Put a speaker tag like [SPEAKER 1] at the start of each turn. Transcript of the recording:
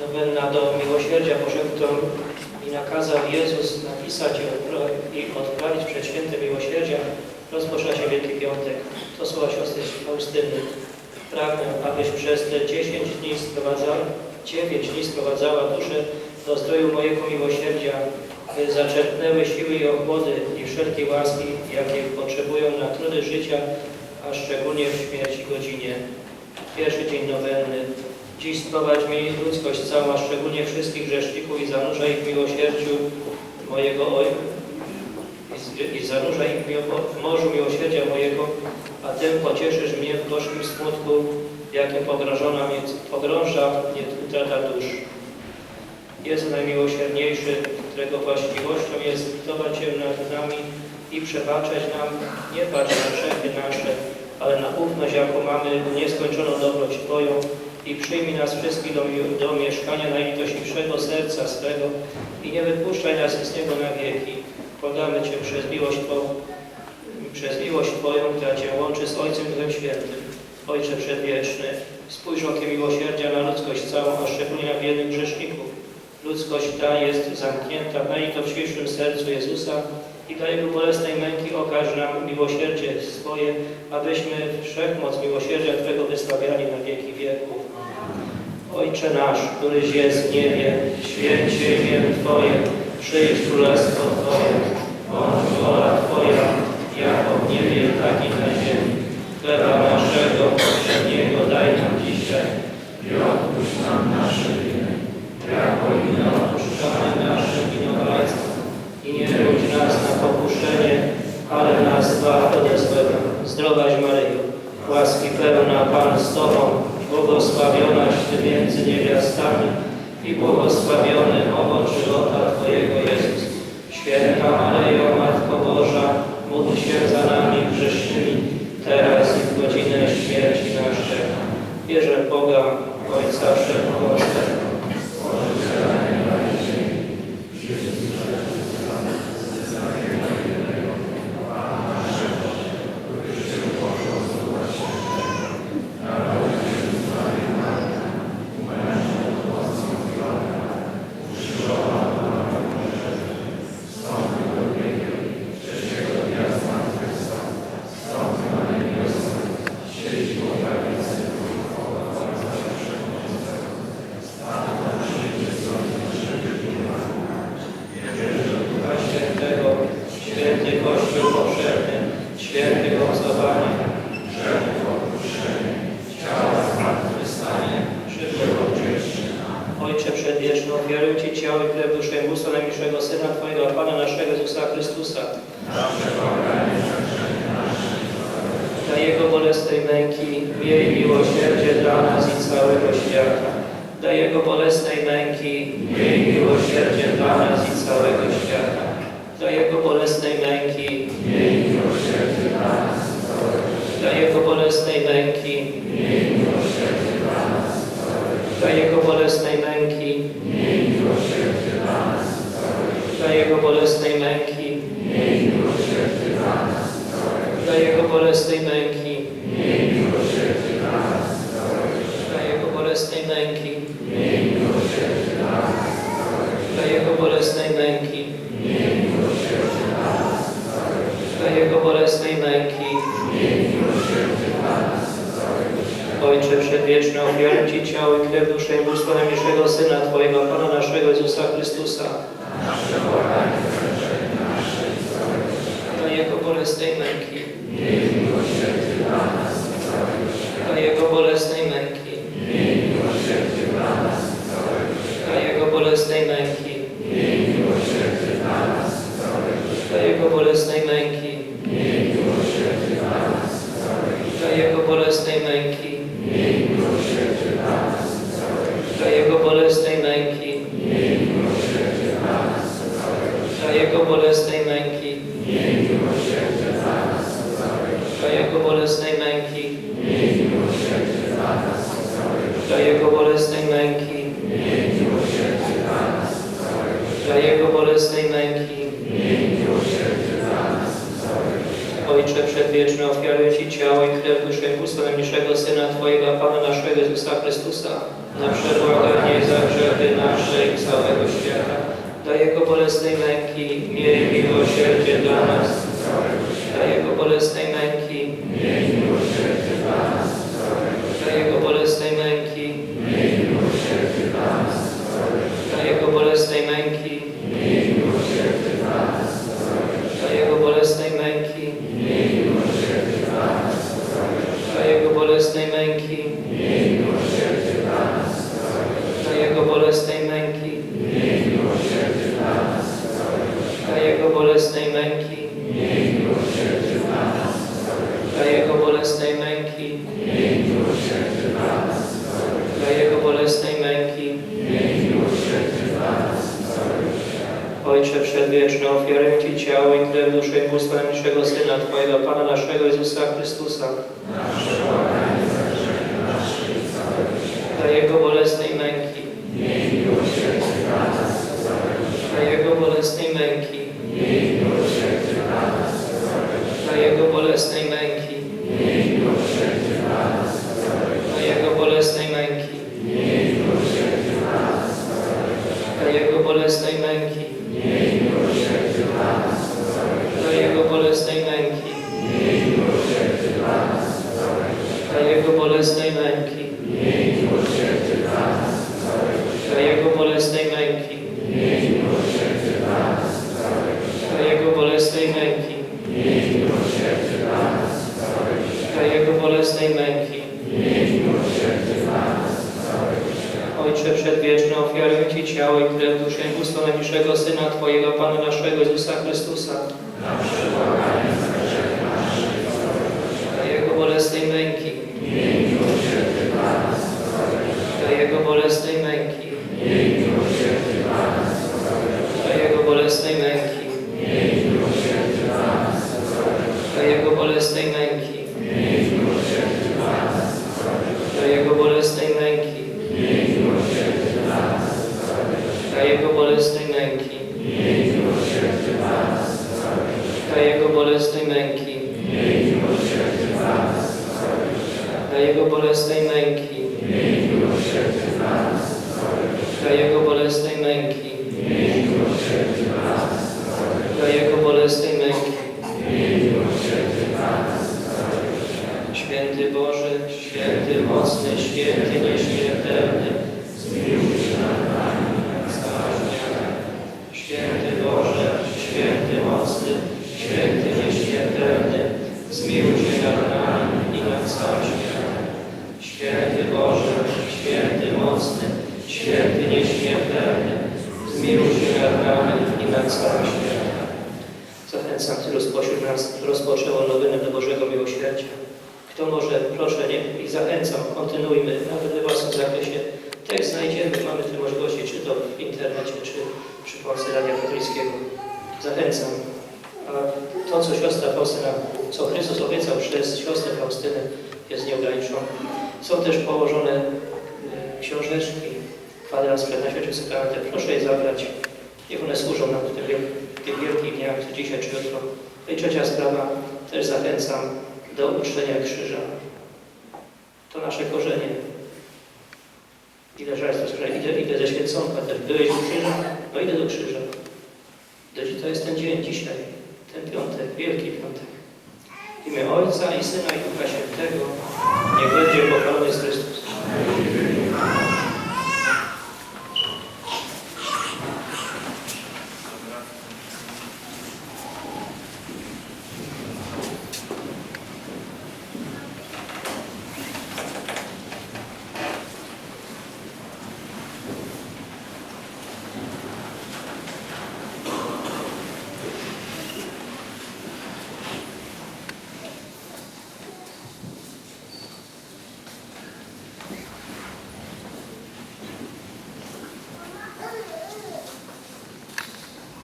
[SPEAKER 1] Nowenna do miłosierdzia Bożego, mi nakazał Jezus napisać i odpra- i odprawić przed świętem miłosierdzia, rozpoczyna się Wielki Piątek. To słowa siostry Faustyny. Pragnę, abyś przez te 10 dni sprowadzała, 9 dni sprowadzała duszę do zdroju mojego miłosierdzia, by zaczerpnęły siły i ochłody i wszelkiej łaski, jakie potrzebują na trudy życia, a szczególnie w śmierci godzinie. Pierwszy dzień nowenny. Dziś sprowadź mi ludzkość całą, a szczególnie wszystkich grzeszników i zanurzaj ich w miłosierdziu mojego Ojca. I i zanurzaj ich w morzu miłosierdzia mojego, a Tym pocieszysz mnie w gorzkim smutku, jakim pogrążona mnie, pogrąża mnie utrata dusz. Jezu najmiłosierniejszy, którego właściwością jest litować się nad nami i przebaczać nam, nie patrz na grzechy nasze, ale na ufność, jaką mamy nieskończoną dobroć Twoją i przyjmij nas wszystkich do, do mieszkania najlitośniejszego serca swego i nie wypuszczaj nas z niego na wieki. Podamy Cię przez miłość Twą, przez miłość Twoją, która Cię łączy z Ojcem Duchem Świętym. Ojcze Przedwieczny, spójrz okiem miłosierdzia na ludzkość całą, a szczególnie na biednych grzeszników. Ludzkość ta jest zamknięta w najlitośniejszym sercu Jezusa i dla Jego bolesnej męki okaż nam miłosierdzie swoje, abyśmy wszechmoc miłosierdzia Twego wystawiali na wieki wieków. Ojcze nasz, któryś jest w niebie, święć się imię Twoje, przyjdź królestwo Twoje, bądź wola Twoja, jako w niebie, tak i na ziemi. Chleba naszego powszedniego daj nam dzisiaj i odpuść nam nasze winy, jako i my odpuszczamy naszym winowajcom. I nie wódź nas na pokuszenie, ale nas zbaw ode złego. Zdrowaś Maryjo, łaski pełna Pan z Tobą, błogosławionaś Ty między niewiastami i błogosławiony owoc żywota Twojego Jezus. Święta Maryjo, Matko Boża, módl się za nami grzesznymi, teraz i w godzinę śmierci naszej. Wierzę w Boga, Ojca Wszechmogącego, Ducha Świętego, święty Kościół powszechny, święty obcowanie, grzechów odpuszczenie, ciała zmartwychwstanie, żywych oczyszczenie. Ojcze Przedwieczny, ofiaruję Ci ciało i krew duszę i bóstwo najmilszego Syna Twojego, Pana naszego Jezusa Chrystusa. Dla Jego bolesnej męki, miej miłosierdzie dla nas i całego świata. Dla Jego bolesnej męki, miej miłosierdzie dla nas i całego świata. Dla Jego bolesnej męki, miej miłosierdzie dla nas i całego świata. Dla Jego bolesnej męki, miej miłosierdzie dla nas i całego świata. Dla Jego bolesnej męki, bolesnej męki, miej miłosierdzie dla Jego bolesnej męki, miej miłosierdzie dla Jego bolesnej męki, miej miłosierdzie dla Jego bolesnej męki, miej miłosierdzie dla Jego bolesnej męki. Ojcze Przedwieczny, ofiaruję Ci ciało i krew duszę i Syna Twojego, Pana naszego Jezusa Chrystusa. Dla Jego bolesnej męki, miej miłosierdzie dla nas i całego świata. Dla Jego bolesnej męki, miej miłosierdzie dla nas i całego świata. Dla Jego bolesnej męki, miej miłosierdzie dla nas i całego świata. Dla Jego bolesnej męki, miej miłosierdzie dla nas i całego świata. Dla Jego bolesnej męki, miej miłosierdzie dla nas i całego świata. Dla Jego bolesnej męki, miej miłosierdzie dla nas i całego świata. Dla Jego bolesnej męki, miej miłosierdzie dla nas i całego świata. Dla Jego bolesnej męki, miej miłosierdzie dla nas i całego świata. Dla Jego bolesnej męki, miej miłosierdzie dla nas i całego świata. Dla Jego bolesnej męki. Ojcze Przedwieczny, ofiaruję Ci ciało i krew duszę i najmilszego Syna Twojego, Pana naszego Jezusa Chrystusa, na przebłaganie za grzech i całego świata. Dla Jego bolesnej męki miej miłosierdzie dla nas. Dla Jego bolesnej męki miej miłosierdzie dla nas. Dla Jego bolesnej męki miej miłosierdzie dla nas. Dla Jego bolesnej męki miej miłosierdzie dla nas. Dla Jego bolesnej męki miej miłosierdzie dla nas. Dla Jego bolesnej męki miej miłosierdzie dla nas. Dla Jego bolesnej męki miej miłosierdzie dla nas. Dla Jego bolesnej męki miej miłosierdzie dla nas. Dla Jego bolesnej męki dla Jego bolesnej męki. Ojcze Przedwieczny, ofiarę Ci ciało i krew, duszę i bóstwa najmniejszego Syna Twojego, Pana naszego Jezusa Chrystusa. Dla Jego bolesnej do Jego bolesnej męki. Miej miłosierdzie do Jego bolesnej męki. Miej miłosierdzie do Jego bolesnej męki. Miej miłosierdzie do Jego bolesnej męki. Miej miłosierdzie do Jego bolesnej męki. Miej miłosierdzie do Jego bolesnej męki. Ofiaruję Ci ciało i krew, duszę i bóstwo najbliższego Syna Twojego, Pana naszego Jezusa Chrystusa. Dla Jego bolesnej męki. Dla Jego bolesnej męki. Dla Jego bolesnej męki. Dla Jego bolesnej męki. Dla Jego bolesnej męki. Dla Jego bolesnej męki. Dla Jego bolesnej męki. Dla Jego bolesnej męki. Dla Jego bolesnej męki. Dla Jego bolesnej męki. Święty Boże, święty mocny, święty nieśmiertelny, zmiłuj się nad nami, nad całym światem. Święty Boże, święty mocny, święty nieśmiertelny, zmiłuj się nad nami i nad całym światem. Święty Boże, święty mocny, święty nieśmiertelny, zmiłuj się nad nami i nad całym światem. Zachęcam Tylu spośród nas rozpoczęło nowynę do Bożego Miłosierdzia. Kto może, proszę, nie, i zachęcam, kontynuujmy, nawet we własnym zakresie. Tekst znajdziemy, mamy te możliwości, czy to w internecie, czy przy pomocy Radia Katolickiego. Zachęcam. A to, co siostra Faustyna, co Chrystus obiecał przez siostrę Faustynę, jest nieograniczone. Są też położone e, książeczki, kwadrat przed Sakramentem. Proszę je zabrać. Niech one służą nam w tych wielkich dniach, dzisiaj, czy jutro. No i trzecia sprawa, też zachęcam do uczczenia krzyża. To nasze korzenie. Ile żarstw słyszałem, idę, idę ze święconka, też byłeś u krzyża? No idę do krzyża. To- jest ten dzień dzisiaj, ten piątek, wielki piątek. W imię Ojca i Syna i Ducha Świętego, niech będzie pochwalony Chrystus.